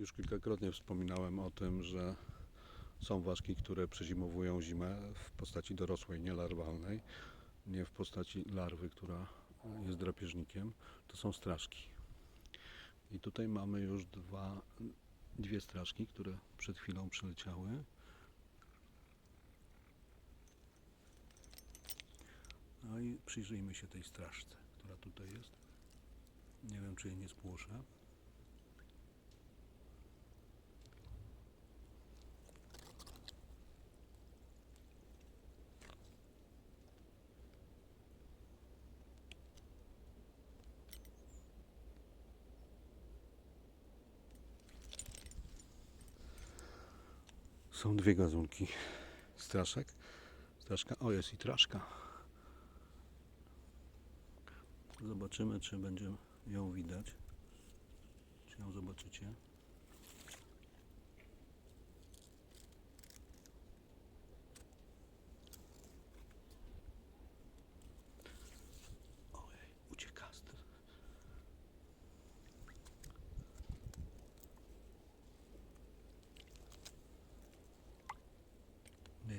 Już kilkakrotnie wspominałem o tym, że są ważki, które przezimowują zimę w postaci dorosłej, nie larwalnej, nie w postaci larwy, która jest drapieżnikiem. To są straszki. I tutaj mamy już dwa, dwie straszki, które przed chwilą przyleciały. No i przyjrzyjmy się tej straszce, która tutaj jest. Nie wiem, czy jej nie spłoszę. Są dwie gazunki straszek. Straszka, o jest i traszka. Zobaczymy, czy będzie ją widać. Czy ją zobaczycie.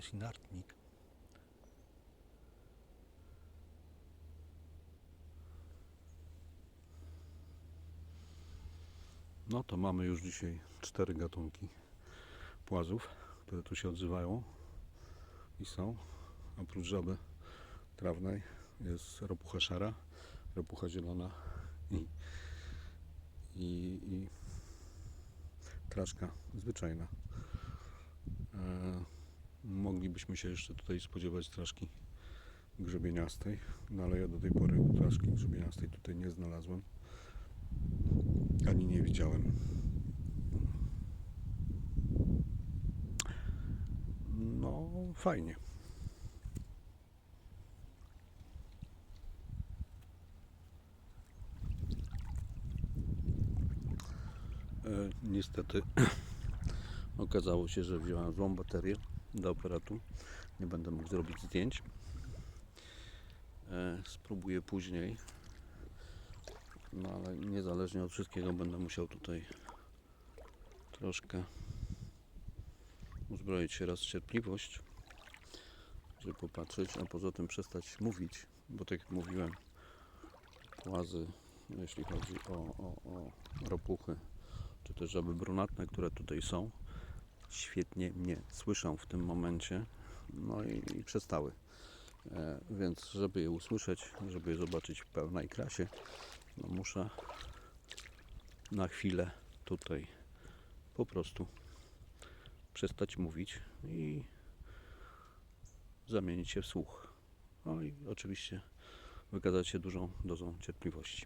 I nartnik. No to mamy już dzisiaj cztery gatunki płazów, które tu się odzywają i są. Oprócz żaby trawnej jest ropucha szara, ropucha zielona i, i, i traszka zwyczajna. Moglibyśmy się jeszcze tutaj spodziewać traszki grzebieniastej, no ale ja do tej pory traszki grzebieniastej tutaj nie znalazłem ani nie widziałem. No, fajnie. E, niestety okazało się, że wziąłem złą baterię do aparatu. Nie będę mógł zrobić zdjęć. E, spróbuję później. No ale niezależnie od wszystkiego będę musiał tutaj troszkę uzbroić się raz w cierpliwość, żeby popatrzeć, a poza tym przestać mówić, bo tak jak mówiłem, płazy, jeśli chodzi o, o, o ropuchy, czy też żaby brunatne, które tutaj są, świetnie mnie słyszą w tym momencie, no i, i przestały. E, więc żeby je usłyszeć, żeby je zobaczyć w pełnej krasie, no muszę na chwilę tutaj po prostu przestać mówić i zamienić się w słuch. No i oczywiście wykazać się dużą dozą cierpliwości.